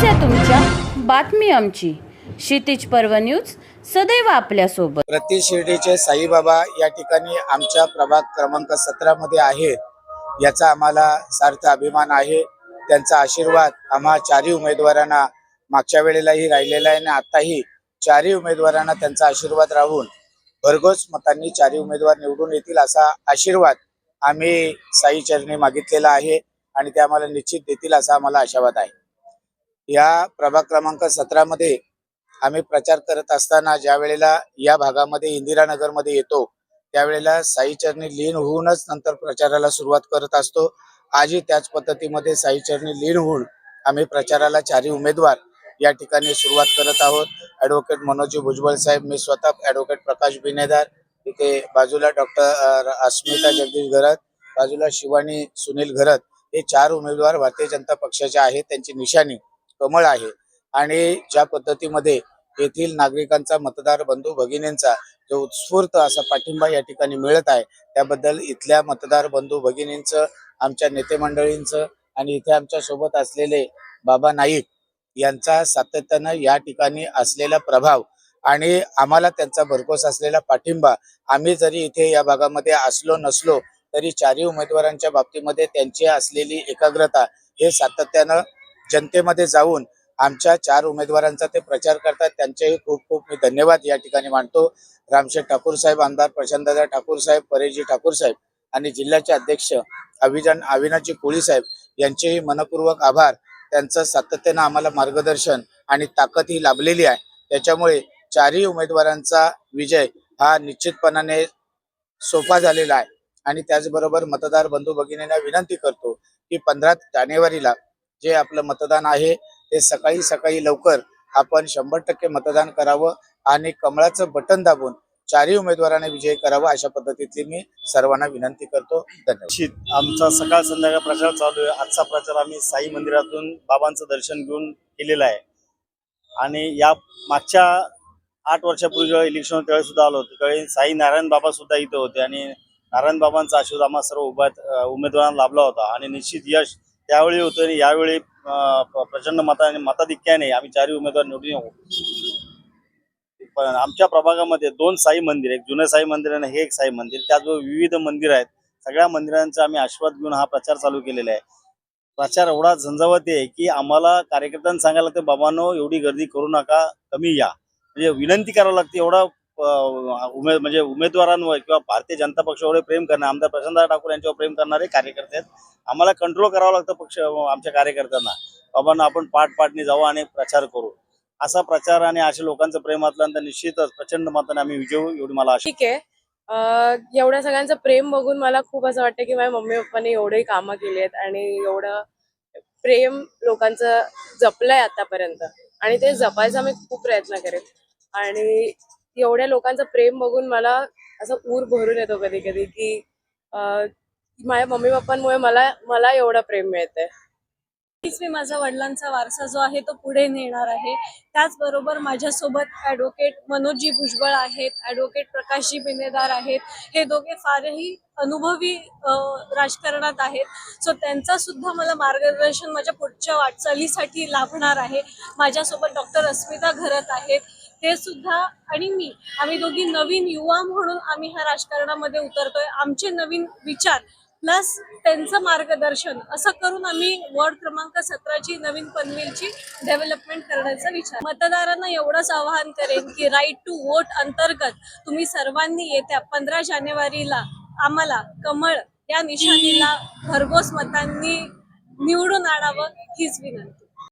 समस्या तुमच्या. बातमी आमची. क्षितिज पर्व न्यूज सदैव आपल्यासोबत. प्रति शिर्डीचे साईबाबा या ठिकाणी आमच्या प्रभाग क्रमांक सतरा मध्ये आहेत. याचा आम्हाला सार्थ अभिमान आहे. त्यांचा आशीर्वाद आम्हा चारही उमेदवारांना मागच्या वेळेलाही राहिलेला आहे आणि आताही चारही उमेदवारांना त्यांचा आशीर्वाद राहून भरघोस मतांनी चारही उमेदवार निवडून येतील असा आशीर्वाद आम्ही साई चरणी मागितलेला आहे आणि ते आम्हाला निश्चित देतील असा आम्हाला आशावाद आहे. या प्रभाग क्रमांक सतरामध्ये आम्ही प्रचार करत असताना ज्या वेळेला या भागामध्ये इंदिरानगरमध्ये येतो त्यावेळेला साईचरणी लीन होऊनच नंतर प्रचाराला सुरुवात करत असतो. आजही त्याच पद्धतीमध्ये साईचरणी लीन होऊन आम्ही प्रचाराला चारही उमेदवार या ठिकाणी सुरुवात करत आहोत. ऍडव्होकेट मनोजी भुजबळ साहेब मी स्वतः ॲडव्होकेट प्रकाश बिनेदार इथे बाजूला डॉक्टर अस्मिता जगदीश घरत बाजूला शिवानी सुनील घरत हे चार उमेदवार भारतीय जनता पक्षाचे आहेत. त्यांची निशाणी कमळ आहे. आणि ज्या पद्धतीमध्ये येथील नागरिकांचा मतदार बंधू भगिनींचा जो उत्स्फूर्त असा पाठिंबा या ठिकाणी मिळत आहे त्याबद्दल इथल्या मतदार बंधू भगिनींचं आमच्या नेते मंडळींचं आणि इथे आमच्यासोबत असलेले बाबा नाईक यांचा सातत्यानं या ठिकाणी असलेला प्रभाव आणि आम्हाला त्यांचा भरघोस असलेला पाठिंबा आम्ही जरी इथे या भागामध्ये असलो नसलो तरी चारही उमेदवारांच्या बाबतीमध्ये त्यांची असलेली एकाग्रता हे सातत्यानं जनतेमध्ये जाऊन आमच्या चार उमेदवारांचा ते प्रचार करतात. त्यांचेही खूप खूप मी धन्यवाद या ठिकाणी मानतो. रामशेठ ठाकूर साहेब आमदार प्रशांतदादा ठाकूर साहेब परेशजी ठाकूर साहेब आणि जिल्ह्याचे अध्यक्ष अभिजन अविनाजी कोळी साहेब यांचेही मनपूर्वक आभार. त्यांचं सातत्यानं आम्हाला मार्गदर्शन आणि ताकद ही लाभलेली आहे. त्याच्यामुळे चारही उमेदवारांचा विजय हा निश्चितपणाने सोपा झालेला आहे. आणि त्याचबरोबर मतदार बंधू भगिनींना विनंती करतो की पंधरा जानेवारीला जे आपलं मतदान आहे ते सकाळी सकाळी लवकर आपण शंभर टक्के मतदान करावं आणि कमळाचं बटन दाबून चारही उमेदवारांना विजय करावा अशा पद्धतीची मी सर्वांना विनंती करतो. धन्यवाद. आमचा सकाळ संध्याकाळ प्रचार चालू आहे. आजचा प्रचार आम्ही साई मंदिरातून बाबांचं दर्शन घेऊन केलेला आहे. आणि या मागच्या आठ वर्षापूर्वी जेव्हा इलेक्शन होतं त्यावेळी सुद्धा आलो होतो. त्यावेळी साई नारायण बाबा सुद्धा इथं होते आणि नारायण बाबांचा आशीर्वाद आम्हाला सर्व उभा उमेदवारांना लाभला होता. आणि निश्चित यश त्यावेळी होतो आणि यावेळी प्रचंड मताने मताधिक्याने आम्ही चारही उमेदवार निवडून येऊ. पण आमच्या प्रभागामध्ये दोन साई मंदिर एक जुनं साई मंदिर आणि हे एक साई मंदिर. त्याचबरोबर विविध मंदिर आहेत सगळ्या मंदिरांचा आम्ही आशीर्वाद घेऊन हा प्रचार चालू केलेला आहे. प्रचार एवढा झंझावती आहे की आम्हाला कार्यकर्त्यांना सांगायला लागतं बाबांनो एवढी गर्दी करू नका कमी या. म्हणजे विनंती करावं लागते एवढा उमेद म्हणजे उमेदवारांवर किंवा भारतीय जनता पक्षावर एवढे प्रेम करणार आमदार प्रशांत ठाकूर यांच्यावर प्रेम करणारे कार्यकर्ते आहेत. आम्हाला कंट्रोल करावं लागतं पक्ष आमच्या कार्यकर्त्यांना. बाबांना आपण पाठ जाऊ आणि प्रचार करू. असा प्रचार आणि अशा लोकांचं प्रेम असल्यानंतर निश्चितच प्रचंड मताने आम्ही विजयू एवढी मला ठीक आहे. एवढ्या सगळ्यांचं प्रेम बघून मला खूप असं वाटतं की माझ्या मम्मी पप्पाने एवढे कामं केली आहेत आणि एवढं प्रेम लोकांचं जपलंय आतापर्यंत. आणि ते जपायचा मी खूप प्रयत्न करेन. आणि एवढ्या लोकांचं प्रेम बघून मला असं ऊर भरून येतो कधी कधी की माझ्या मम्मी पप्पांमुळे मला मला एवढं प्रेम मिळतंय. नक्कीच मी माझा वडिलांचा वारसा जो आहे तो पुढे नेणार आहे. त्याचबरोबर माझ्यासोबत ॲडव्होकेट मनोजजी भुजबळ आहेत ॲडव्होकेट प्रकाशजी बिनेदार आहेत. हे दोघे फारही अनुभवी राजकारणात आहेत. सो त्यांचा सुद्धा मला मार्गदर्शन माझ्या पुढच्या वाटचालीसाठी लाभणार आहे. माझ्यासोबत डॉक्टर अस्मिता घरत आहेत. ते सुद्धा आणि मी आम्ही दोघी नवीन युवा म्हणून आम्ही ह्या राजकारणामध्ये उतरतोय. आमचे नवीन विचार प्लस त्यांचं मार्गदर्शन असं करून आम्ही वॉर्ड क्रमांक सतराची नवीन पनवेलची डेव्हलपमेंट करण्याचा विचार. मतदारांना एवढंच आवाहन करेन की राईट टू वोट अंतर्गत तुम्ही सर्वांनी येत्या पंधरा जानेवारीला आम्हाला कमळ या निशाणीला भरघोस मतांनी निवडून आणावं हीच विनंती.